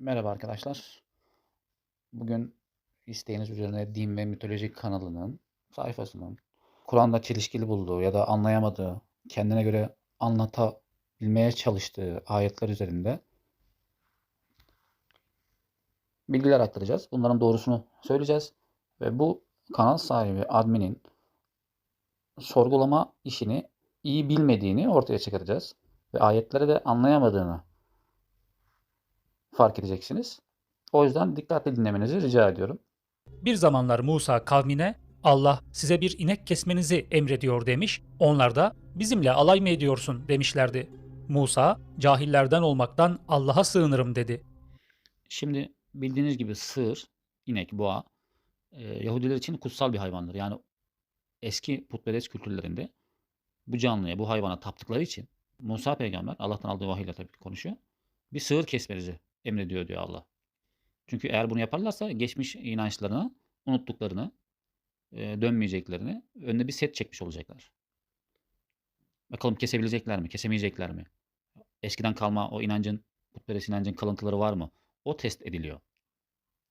Merhaba arkadaşlar. Bugün isteğiniz üzerine Din ve Mitoloji kanalının sayfasının Kur'an'da çelişkili bulduğu ya da anlayamadığı, kendine göre anlatabilmeye çalıştığı ayetler üzerinde bilgiler aktaracağız. Bunların doğrusunu söyleyeceğiz ve bu kanal sahibi adminin sorgulama işini iyi bilmediğini ortaya çıkaracağız ve ayetleri de anlayamadığını fark edeceksiniz. O yüzden dikkatli dinlemenizi rica ediyorum. Bir zamanlar Musa kavmine Allah size bir inek kesmenizi emrediyor demiş. Onlar da bizimle alay mı ediyorsun demişlerdi. Musa cahillerden olmaktan Allah'a sığınırım dedi. Şimdi bildiğiniz gibi sığır, inek, boğa e, Yahudiler için kutsal bir hayvandır. Yani eski putperest kültürlerinde bu canlıya, bu hayvana taptıkları için Musa peygamber Allah'tan aldığı vahiyle tabii konuşuyor. Bir sığır kesmenizi emrediyor diyor Allah. Çünkü eğer bunu yaparlarsa geçmiş inançlarını, unuttuklarını, dönmeyeceklerini önüne bir set çekmiş olacaklar. Bakalım kesebilecekler mi, kesemeyecekler mi? Eskiden kalma o inancın, putperest inancın kalıntıları var mı? O test ediliyor.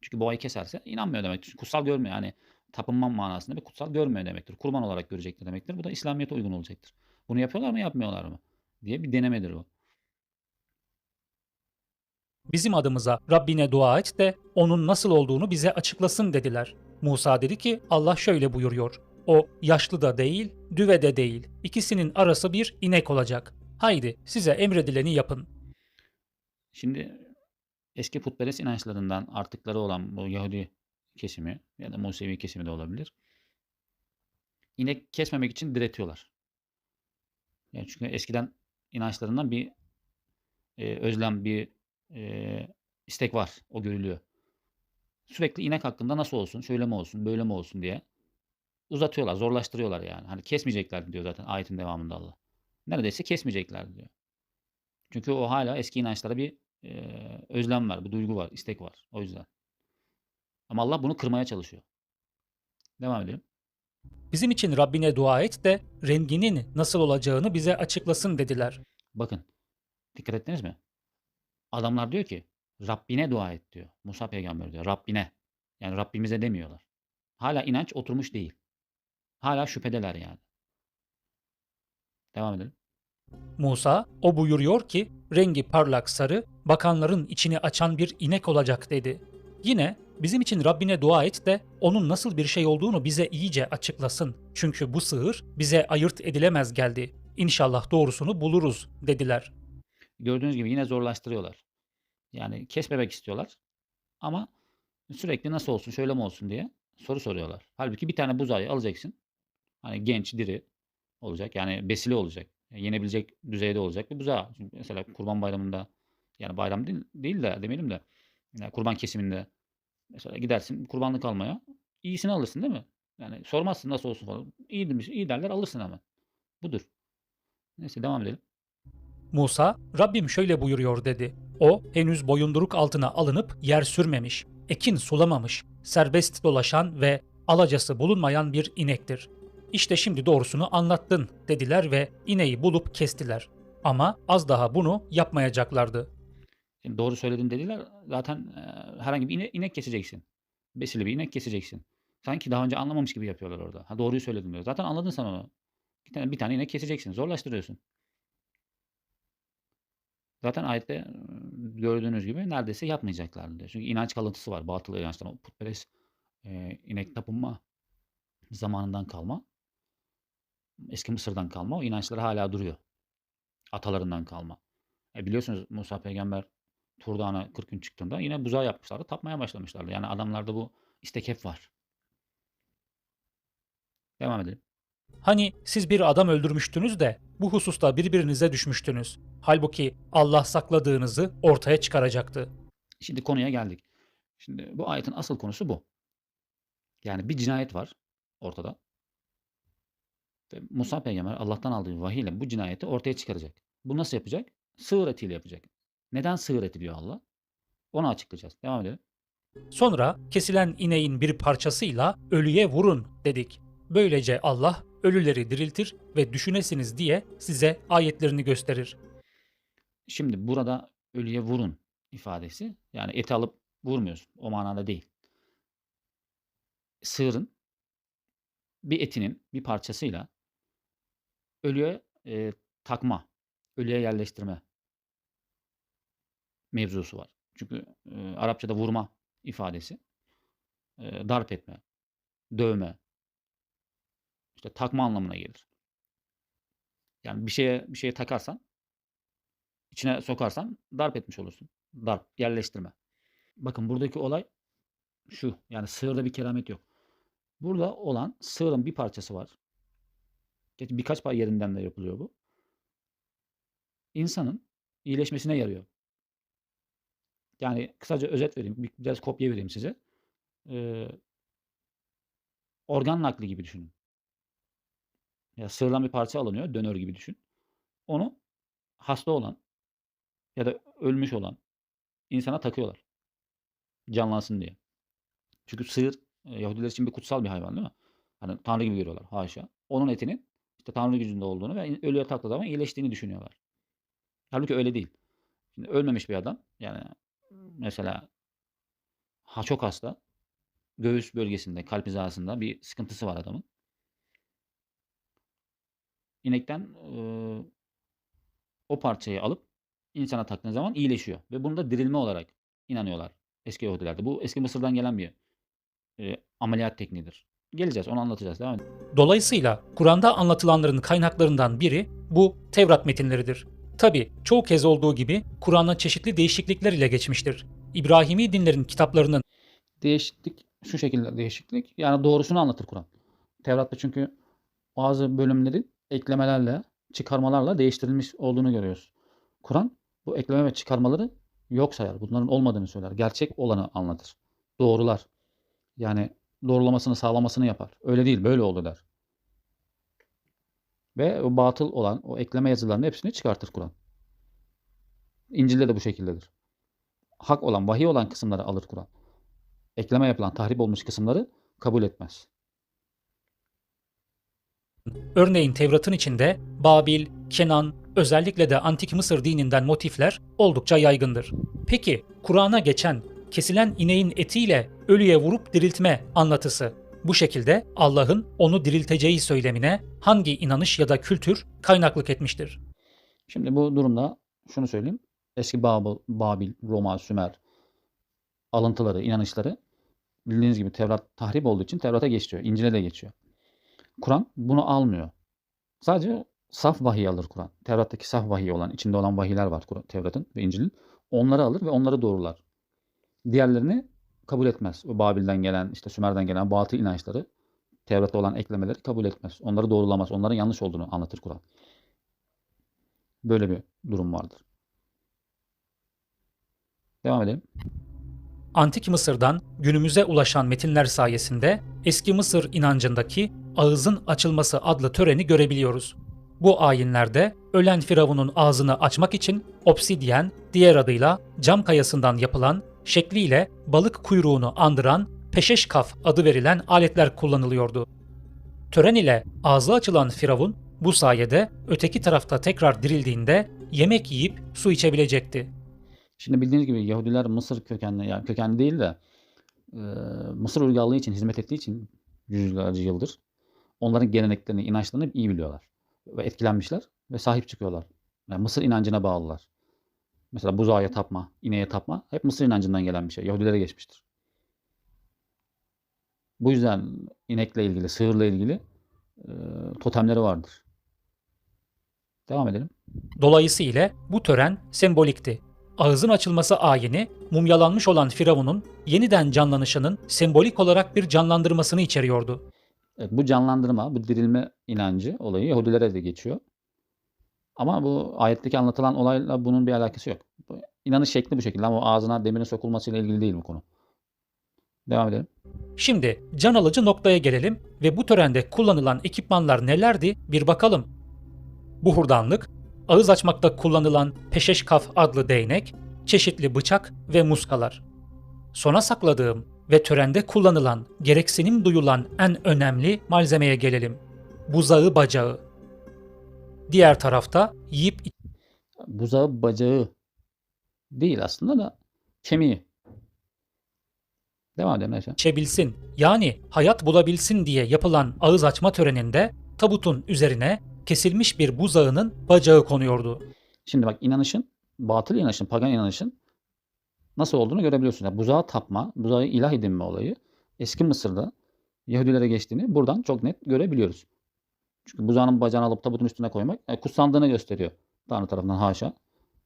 Çünkü boğayı keserse inanmıyor demektir. Kutsal görmüyor. Yani tapınma manasında bir kutsal görmüyor demektir. Kurban olarak görecektir demektir. Bu da İslamiyet'e uygun olacaktır. Bunu yapıyorlar mı yapmıyorlar mı? diye bir denemedir bu. Bizim adımıza Rabbine dua et de onun nasıl olduğunu bize açıklasın dediler. Musa dedi ki Allah şöyle buyuruyor. O yaşlı da değil, düve de değil. İkisinin arası bir inek olacak. Haydi size emredileni yapın. Şimdi eski putperest inançlarından artıkları olan bu Yahudi kesimi ya da Musevi kesimi de olabilir. İnek kesmemek için diretiyorlar. Yani çünkü eskiden inançlarından bir e, özlem, bir e, istek var. O görülüyor. Sürekli inek hakkında nasıl olsun, şöyle mi olsun, böyle mi olsun diye uzatıyorlar, zorlaştırıyorlar yani. Hani kesmeyecekler diyor zaten ayetin devamında Allah. Neredeyse kesmeyecekler diyor. Çünkü o hala eski inançlara bir e, özlem var, bir duygu var, istek var. O yüzden. Ama Allah bunu kırmaya çalışıyor. Devam edelim. Bizim için Rabbine dua et de renginin nasıl olacağını bize açıklasın dediler. Bakın. Dikkat ettiniz mi? Adamlar diyor ki Rabbine dua et diyor. Musa peygamber diyor. Rabbine. Yani Rabbimize demiyorlar. Hala inanç oturmuş değil. Hala şüphedeler yani. Devam edelim. Musa, o buyuruyor ki rengi parlak sarı, bakanların içini açan bir inek olacak dedi. Yine bizim için Rabbine dua et de onun nasıl bir şey olduğunu bize iyice açıklasın. Çünkü bu sığır bize ayırt edilemez geldi. İnşallah doğrusunu buluruz dediler. Gördüğünüz gibi yine zorlaştırıyorlar. Yani kesmemek istiyorlar. Ama sürekli nasıl olsun, şöyle mi olsun diye soru soruyorlar. Halbuki bir tane buzağıyı alacaksın. Hani genç, diri olacak. Yani besili olacak. Yani yenebilecek düzeyde olacak bir buzağı. Çünkü mesela Kurban Bayramı'nda yani bayram değil, değil de demeyelim de yani kurban kesiminde mesela gidersin kurbanlık almaya iyisini alırsın değil mi? Yani sormazsın nasıl olsun falan. İyi demiş, iyi derler alırsın hemen. Budur. Neyse devam edelim. Musa, Rabbim şöyle buyuruyor dedi. O henüz boyunduruk altına alınıp yer sürmemiş, ekin sulamamış, serbest dolaşan ve alacası bulunmayan bir inektir. İşte şimdi doğrusunu anlattın dediler ve ineği bulup kestiler. Ama az daha bunu yapmayacaklardı. Şimdi doğru söyledin dediler. Zaten e, herhangi bir inek, keseceksin. Besili bir inek keseceksin. Sanki daha önce anlamamış gibi yapıyorlar orada. Ha doğruyu söyledim diyor. Zaten anladın sen onu. Bir tane, bir tane inek keseceksin. Zorlaştırıyorsun. Zaten ayette gördüğünüz gibi neredeyse yapmayacaklar diyor. Çünkü inanç kalıntısı var. Batıl inançtan. O putperest e, inek tapınma zamanından kalma. Eski Mısır'dan kalma. O inançlar hala duruyor. Atalarından kalma. E biliyorsunuz Musa peygamber Tur Dağı'na 40 gün çıktığında yine buzağı yapmışlardı. Tapmaya başlamışlardı. Yani adamlarda bu istek hep var. Devam edelim. Hani siz bir adam öldürmüştünüz de bu hususta birbirinize düşmüştünüz. Halbuki Allah sakladığınızı ortaya çıkaracaktı. Şimdi konuya geldik. Şimdi bu ayetin asıl konusu bu. Yani bir cinayet var ortada. Ve Musa peygamber Allah'tan aldığı vahiy ile bu cinayeti ortaya çıkaracak. Bu nasıl yapacak? Sığır etiyle yapacak. Neden sığır eti diyor Allah? Onu açıklayacağız. Devam edelim. Sonra kesilen ineğin bir parçasıyla ölüye vurun dedik. Böylece Allah ölüleri diriltir ve düşünesiniz diye size ayetlerini gösterir. Şimdi burada ölüye vurun ifadesi. Yani eti alıp vurmuyorsun. O manada değil. Sığırın bir etinin bir parçasıyla ölüye e, takma, ölüye yerleştirme mevzusu var. Çünkü e, Arapçada vurma ifadesi, e, darp etme, dövme, işte takma anlamına gelir. Yani bir şeye bir şeye takarsan, içine sokarsan darp etmiş olursun. Darp, yerleştirme. Bakın buradaki olay şu. Yani sığırda bir keramet yok. Burada olan sığırın bir parçası var. Gerçi birkaç par yerinden de yapılıyor bu. İnsanın iyileşmesine yarıyor. Yani kısaca özet vereyim, bir- biraz kopya vereyim size. Ee, organ nakli gibi düşünün. Ya sığırdan bir parça alınıyor, dönör gibi düşün. Onu hasta olan ya da ölmüş olan insana takıyorlar. Canlansın diye. Çünkü sığır e, Yahudiler için bir kutsal bir hayvan değil mi? Hani Tanrı gibi görüyorlar haşa. Onun etinin işte Tanrı gücünde olduğunu ve ölüye taktığı zaman iyileştiğini düşünüyorlar. Halbuki öyle değil. Şimdi ölmemiş bir adam yani mesela ha çok hasta göğüs bölgesinde kalp hizasında bir sıkıntısı var adamın. İnekten o parçayı alıp insana taktığın zaman iyileşiyor. Ve bunu da dirilme olarak inanıyorlar eski Yahudilerde. Bu eski Mısır'dan gelen bir ameliyat tekniğidir. Geleceğiz onu anlatacağız. Devam edelim. Dolayısıyla Kur'an'da anlatılanların kaynaklarından biri bu Tevrat metinleridir. Tabi çoğu kez olduğu gibi Kur'an'a çeşitli değişiklikler ile geçmiştir. İbrahimi dinlerin kitaplarının Değişiklik şu şekilde değişiklik. Yani doğrusunu anlatır Kur'an. Tevrat'ta çünkü bazı bölümlerin eklemelerle, çıkarmalarla değiştirilmiş olduğunu görüyoruz. Kur'an bu ekleme ve çıkarmaları yok sayar. Bunların olmadığını söyler. Gerçek olanı anlatır. Doğrular. Yani doğrulamasını, sağlamasını yapar. Öyle değil, böyle oldu der. Ve o batıl olan, o ekleme yazılarının hepsini çıkartır Kur'an. İncil'de de bu şekildedir. Hak olan, vahiy olan kısımları alır Kur'an. Ekleme yapılan, tahrip olmuş kısımları kabul etmez. Örneğin Tevrat'ın içinde Babil, Kenan, özellikle de Antik Mısır dininden motifler oldukça yaygındır. Peki Kur'an'a geçen kesilen ineğin etiyle ölüye vurup diriltme anlatısı bu şekilde Allah'ın onu dirilteceği söylemine hangi inanış ya da kültür kaynaklık etmiştir? Şimdi bu durumda şunu söyleyeyim. Eski Babil, Babil, Roma, Sümer alıntıları, inanışları bildiğiniz gibi Tevrat tahrip olduğu için Tevrat'a geçiyor. İncil'e de geçiyor. Kur'an bunu almıyor. Sadece saf vahiy alır Kur'an. Tevrat'taki saf vahiy olan, içinde olan vahiyler var Kur'an- Tevrat'ın ve İncil'in. Onları alır ve onları doğrular. Diğerlerini kabul etmez. O Babil'den gelen, işte Sümer'den gelen batıl inançları, Tevrat'ta olan eklemeleri kabul etmez. Onları doğrulamaz. Onların yanlış olduğunu anlatır Kur'an. Böyle bir durum vardır. Devam edelim. Antik Mısır'dan günümüze ulaşan metinler sayesinde eski Mısır inancındaki ağızın açılması adlı töreni görebiliyoruz. Bu ayinlerde ölen firavunun ağzını açmak için obsidyen, diğer adıyla cam kayasından yapılan, şekliyle balık kuyruğunu andıran peşeşkaf adı verilen aletler kullanılıyordu. Tören ile ağzı açılan firavun bu sayede öteki tarafta tekrar dirildiğinde yemek yiyip su içebilecekti. Şimdi bildiğiniz gibi Yahudiler Mısır kökenli, yani kökenli değil de e, Mısır uygarlığı için hizmet ettiği için yüzlerce yıldır onların geleneklerini, inançlarını iyi biliyorlar. Ve etkilenmişler ve sahip çıkıyorlar. Yani Mısır inancına bağlılar. Mesela buzağa tapma, ineğe tapma hep Mısır inancından gelen bir şey. Yahudilere geçmiştir. Bu yüzden inekle ilgili, sığırla ilgili e, totemleri vardır. Devam edelim. Dolayısıyla bu tören sembolikti. Ağızın açılması ayini mumyalanmış olan Firavun'un yeniden canlanışının sembolik olarak bir canlandırmasını içeriyordu. Evet, bu canlandırma, bu dirilme inancı olayı Yahudilere de geçiyor. Ama bu ayetteki anlatılan olayla bunun bir alakası yok. İnanış şekli bu şekilde ama ağzına demirin sokulmasıyla ilgili değil bu konu. Devam edelim. Şimdi can alıcı noktaya gelelim ve bu törende kullanılan ekipmanlar nelerdi bir bakalım. Buhurdanlık, ağız açmakta kullanılan peşeşkaf adlı değnek, çeşitli bıçak ve muskalar. Sona sakladığım ve törende kullanılan, gereksinim duyulan en önemli malzemeye gelelim. Buzağı bacağı. Diğer tarafta yiyip Buzağı bacağı değil aslında da kemiği. Devam edelim neyse. geçebilsin yani hayat bulabilsin diye yapılan ağız açma töreninde tabutun üzerine kesilmiş bir buzağının bacağı konuyordu. Şimdi bak inanışın, batıl inanışın, pagan inanışın nasıl olduğunu görebiliyorsun. Yani buzağa tapma, buzağı ilah edinme olayı eski Mısır'da Yahudilere geçtiğini buradan çok net görebiliyoruz. Çünkü buzağının bacağını alıp tabutun üstüne koymak e, kutsandığını gösteriyor. Tanrı tarafından haşa.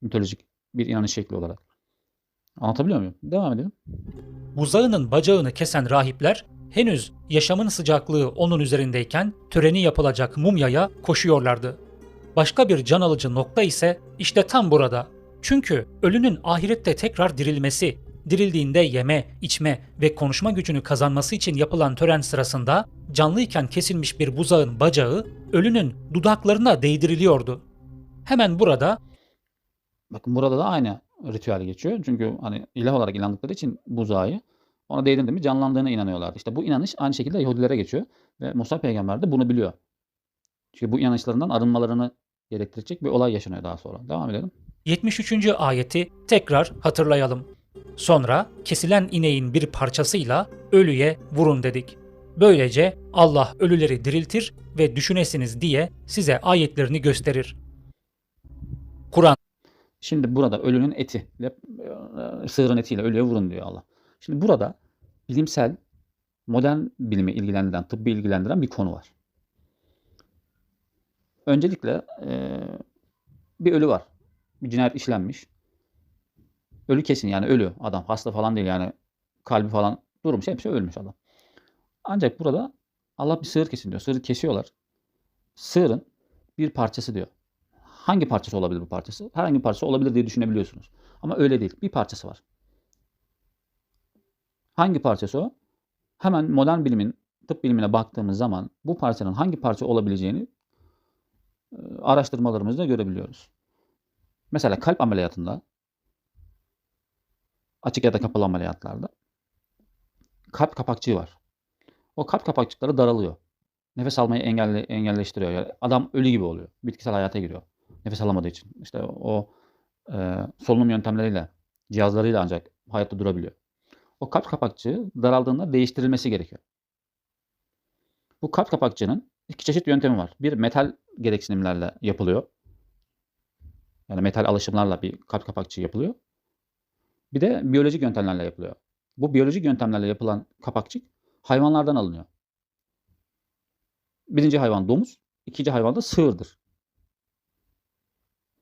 Mitolojik bir inanış şekli olarak. Anlatabiliyor muyum? Devam edelim. Buzağının bacağını kesen rahipler henüz yaşamın sıcaklığı onun üzerindeyken töreni yapılacak mumyaya koşuyorlardı. Başka bir can alıcı nokta ise işte tam burada. Çünkü ölünün ahirette tekrar dirilmesi, dirildiğinde yeme, içme ve konuşma gücünü kazanması için yapılan tören sırasında canlıyken kesilmiş bir buzağın bacağı ölünün dudaklarına değdiriliyordu. Hemen burada Bakın burada da aynı ritüel geçiyor. Çünkü hani ilah olarak inandıkları için buzağı ona değdiğinde mi canlandığına inanıyorlardı. İşte bu inanış aynı şekilde Yahudilere geçiyor. Ve Musa peygamber de bunu biliyor. Çünkü bu inanışlarından arınmalarını gerektirecek bir olay yaşanıyor daha sonra. Devam edelim. 73. ayeti tekrar hatırlayalım. Sonra kesilen ineğin bir parçasıyla ölüye vurun dedik. Böylece Allah ölüleri diriltir ve düşünesiniz diye size ayetlerini gösterir. Kur'an Şimdi burada ölünün eti, e, sığırın etiyle ölüye vurun diyor Allah. Şimdi burada bilimsel, modern bilimi ilgilendiren, tıbbi ilgilendiren bir konu var. Öncelikle e, bir ölü var. Bir cinayet işlenmiş. Ölü kesin yani ölü adam. Hasta falan değil yani kalbi falan durmuş. Hepsi ölmüş adam. Ancak burada Allah bir sığır kesin diyor. Sığırı kesiyorlar. Sığırın bir parçası diyor. Hangi parçası olabilir bu parçası? Herhangi bir parçası olabilir diye düşünebiliyorsunuz. Ama öyle değil. Bir parçası var. Hangi parçası o? Hemen modern bilimin, tıp bilimine baktığımız zaman bu parçanın hangi parça olabileceğini e, araştırmalarımızda görebiliyoruz. Mesela kalp ameliyatında, açık ya da kapalı ameliyatlarda kalp kapakçığı var. O kalp kapakçıkları daralıyor. Nefes almayı engelle, engelleştiriyor. Yani adam ölü gibi oluyor. Bitkisel hayata giriyor. Nefes alamadığı için. İşte o e, solunum yöntemleriyle, cihazlarıyla ancak hayatta durabiliyor. O kalp kapakçığı daraldığında değiştirilmesi gerekiyor. Bu kalp kapakçığının iki çeşit yöntemi var. Bir metal gereksinimlerle yapılıyor. Yani metal alışımlarla bir kalp kapakçığı yapılıyor. Bir de biyolojik yöntemlerle yapılıyor. Bu biyolojik yöntemlerle yapılan kapakçık hayvanlardan alınıyor. Birinci hayvan domuz, ikinci hayvan da sığırdır.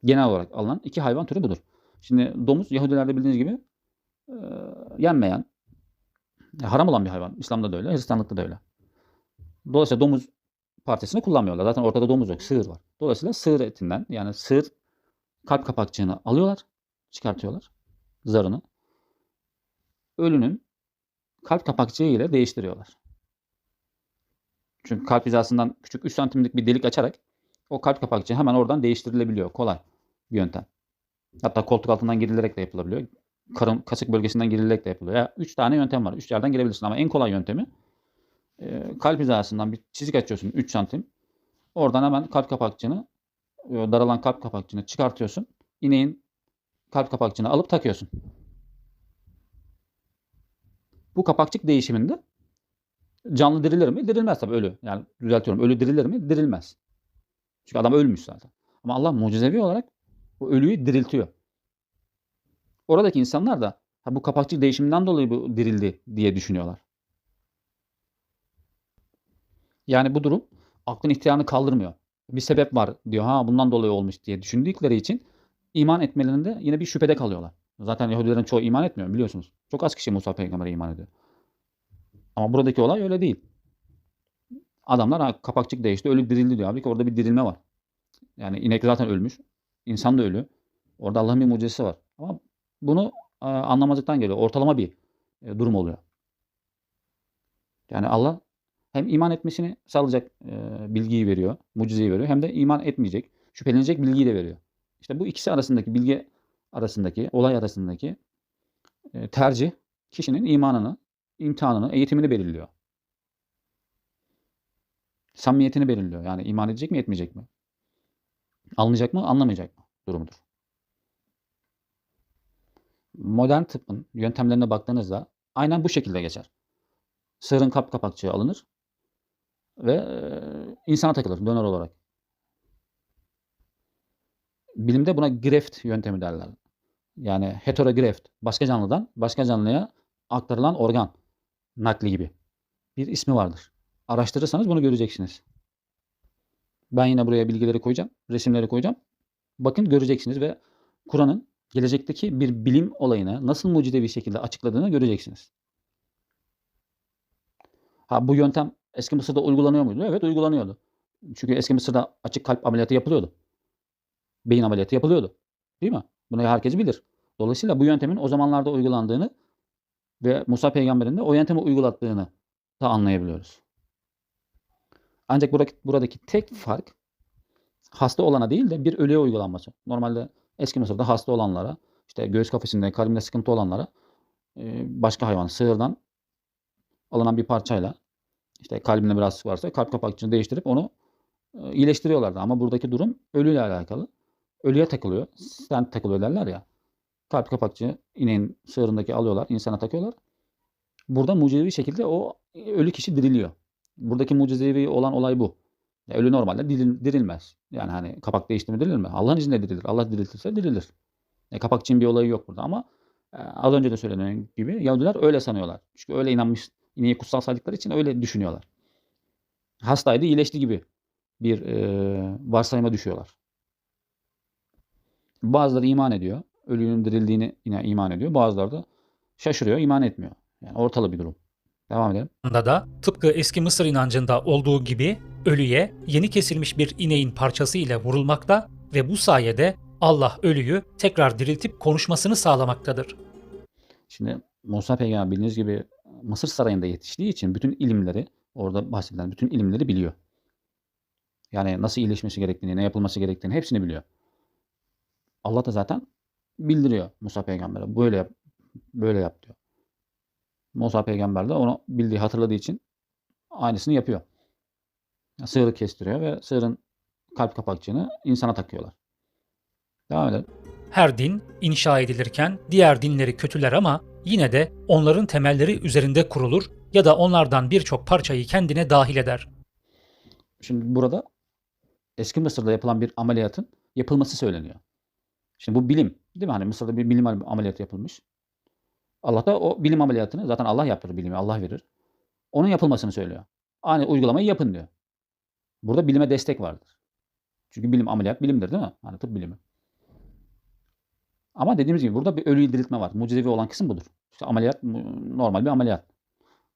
Genel olarak alınan iki hayvan türü budur. Şimdi domuz Yahudilerde bildiğiniz gibi e, yenmeyen, haram olan bir hayvan. İslam'da da öyle, Hristiyanlıkta da öyle. Dolayısıyla domuz parçasını kullanmıyorlar. Zaten ortada domuz yok, sığır var. Dolayısıyla sığır etinden yani sığır kalp kapakçığını alıyorlar, çıkartıyorlar zarını. Ölünün kalp kapakçığı ile değiştiriyorlar. Çünkü kalp hizasından küçük 3 santimlik bir delik açarak o kalp kapakçığı hemen oradan değiştirilebiliyor. Kolay bir yöntem. Hatta koltuk altından girilerek de yapılabiliyor. Karın kasık bölgesinden girilerek de yapılıyor. Ya, üç tane yöntem var. Üç yerden girebilirsin ama en kolay yöntemi e, kalp hizasından bir çizik açıyorsun 3 santim. Oradan hemen kalp kapakçığını daralan kalp kapakçığını çıkartıyorsun. İneğin kalp kapakçığını alıp takıyorsun. Bu kapakçık değişiminde canlı dirilir mi? Dirilmez tabii ölü. Yani düzeltiyorum. Ölü dirilir mi? Dirilmez. Çünkü adam ölmüş zaten. Ama Allah mucizevi olarak o ölüyü diriltiyor. Oradaki insanlar da bu kapakçık değişiminden dolayı bu dirildi diye düşünüyorlar. Yani bu durum aklın ihtiyarını kaldırmıyor. Bir sebep var diyor. Ha bundan dolayı olmuş diye düşündükleri için iman etmelerinde yine bir şüphede kalıyorlar. Zaten Yahudilerin çoğu iman etmiyor biliyorsunuz. Çok az kişi Musa peygambere iman ediyor. Ama buradaki olay öyle değil. Adamlar ha, kapakçık değişti, ölü dirildi diyor. Halbuki orada bir dirilme var. Yani inek zaten ölmüş. İnsan da ölü. Orada Allah'ın bir mucizesi var. Ama bunu e, anlamazlıktan geliyor. Ortalama bir e, durum oluyor. Yani Allah hem iman etmesini sağlayacak e, bilgiyi veriyor, mucizeyi veriyor. Hem de iman etmeyecek, şüphelenecek bilgiyi de veriyor. İşte bu ikisi arasındaki bilgi arasındaki, olay arasındaki e, tercih kişinin imanını, imtihanını, eğitimini belirliyor. Samimiyetini belirliyor. Yani iman edecek mi, etmeyecek mi? Anlayacak mı, anlamayacak mı durumudur. Modern tıbbın yöntemlerine baktığınızda aynen bu şekilde geçer. Sığırın kalp kapakçığı alınır ve eee, insana takılır donör olarak. Bilimde buna graft yöntemi derler. Yani heterograft, başka canlıdan başka canlıya aktarılan organ nakli gibi bir ismi vardır. Araştırırsanız bunu göreceksiniz. Ben yine buraya bilgileri koyacağım, resimleri koyacağım. Bakın göreceksiniz ve Kur'an'ın gelecekteki bir bilim olayını nasıl mucizevi şekilde açıkladığını göreceksiniz. Ha bu yöntem eski Mısır'da uygulanıyor muydu? Evet uygulanıyordu. Çünkü eski Mısır'da açık kalp ameliyatı yapılıyordu. Beyin ameliyatı yapılıyordu. Değil mi? Bunu herkes bilir. Dolayısıyla bu yöntemin o zamanlarda uygulandığını ve Musa peygamberin de o yöntemi uygulattığını da anlayabiliyoruz. Ancak buradaki, buradaki tek fark hasta olana değil de bir ölüye uygulanması. Normalde eski Mısır'da hasta olanlara, işte göğüs kafesinde, kalbinde sıkıntı olanlara başka hayvan, sığırdan alınan bir parçayla işte kalbinde bir rahatsızlık varsa kalp kapakçığını değiştirip onu e, iyileştiriyorlardı. Ama buradaki durum ölüyle alakalı. Ölüye takılıyor. Stent takılıyor derler ya. Kalp kapakçığı ineğin sığırındaki alıyorlar, insana takıyorlar. Burada mucizevi şekilde o ölü kişi diriliyor. Buradaki mucizevi olan olay bu. Ya ölü normalde diril- dirilmez. Yani hani kapak değiştirme dirilir mi? Allah'ın izniyle dirilir. Allah diriltirse dirilir. E, kapakçığın bir olayı yok burada ama e, az önce de söylediğim gibi Yahudiler öyle sanıyorlar. Çünkü öyle inanmış, ineği kutsal saydıkları için öyle düşünüyorlar. Hastaydı, iyileşti gibi bir e, varsayıma düşüyorlar. Bazıları iman ediyor. Ölünün dirildiğini yine iman ediyor. Bazıları da şaşırıyor, iman etmiyor. Yani ortalı bir durum. Devam edelim. da tıpkı eski Mısır inancında olduğu gibi ölüye yeni kesilmiş bir ineğin parçası ile vurulmakta ve bu sayede Allah ölüyü tekrar diriltip konuşmasını sağlamaktadır. Şimdi Musa peygamber bildiğiniz gibi Mısır sarayında yetiştiği için bütün ilimleri orada bahsedilen bütün ilimleri biliyor. Yani nasıl iyileşmesi gerektiğini, ne yapılması gerektiğini hepsini biliyor. Allah da zaten bildiriyor Musa peygambere. Böyle yap, böyle yap diyor. Musa peygamber de onu bildiği, hatırladığı için aynısını yapıyor. Sığırı kestiriyor ve sığırın kalp kapakçığını insana takıyorlar. Devam edelim. Her din inşa edilirken diğer dinleri kötüler ama yine de onların temelleri üzerinde kurulur ya da onlardan birçok parçayı kendine dahil eder. Şimdi burada eski Mısır'da yapılan bir ameliyatın yapılması söyleniyor. Şimdi bu bilim değil mi? Hani Mısır'da bir bilim ameliyatı yapılmış. Allah da o bilim ameliyatını zaten Allah yaptırır bilimi, Allah verir. Onun yapılmasını söylüyor. Aynı uygulamayı yapın diyor. Burada bilime destek vardır. Çünkü bilim ameliyat bilimdir değil mi? Hani tıp bilimi. Ama dediğimiz gibi burada bir ölüyü diriltme var. Mucizevi olan kısım budur. İşte ameliyat normal bir ameliyat.